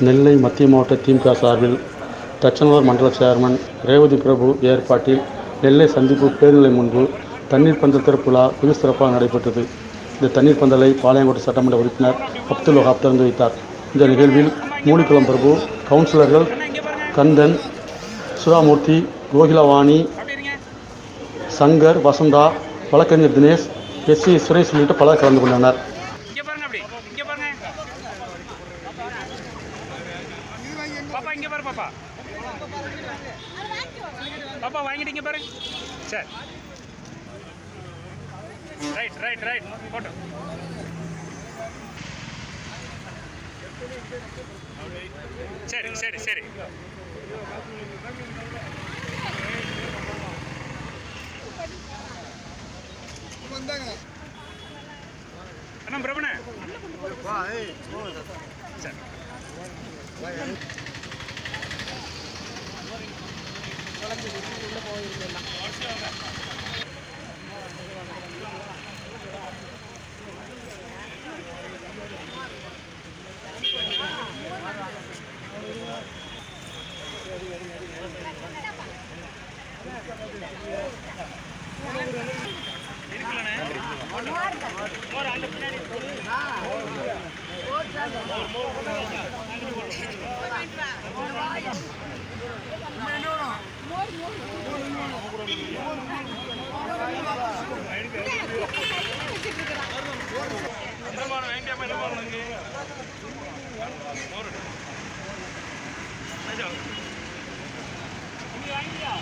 நெல்லை மத்திய மாவட்ட திமுக சார்பில் தச்சனூர் மண்டல சேர்மன் ரேவதி பிரபு ஏற்பாட்டில் நெல்லை சந்திப்பு பேருநிலை முன்பு தண்ணீர் பந்தல் திறப்பு விழா வெகு சிறப்பாக நடைபெற்றது. இந்த தண்ணீர் பந்தலை பாளையங்கோட்டை சட்டமன்ற உறுப்பினர் அப்துல் வஹாப் திறந்து வைத்தார். இந்த நிகழ்வில் மூலிக்குளம் பிரபு கவுன்சிலர்கள் கந்தன் சுதாமூர்த்தி கோகிலவாணி சங்கர் வசந்தா வழக்கறிஞர் தினேஷ் எஸ் சி சுரேஷ் உள்ளிட்ட பலர் கலந்து கொண்டனர் இங்க பாருங்க அப்படி இங்க பாருங்க பாப்பா இங்கே பாரு பாப்பா. பாப்பா வாங்கிட்டு இங்க பாரு. சரி ரைட் ரைட் ரைட் போட்டோ. சரி சரி சரி. அண்ணா பிரபண சரி. அடைஞ்சிது உள்ளே போயிருக்கு எல்லாம் இருக்குல்லண்ணே அந்த பின்னாடி வாங்கியா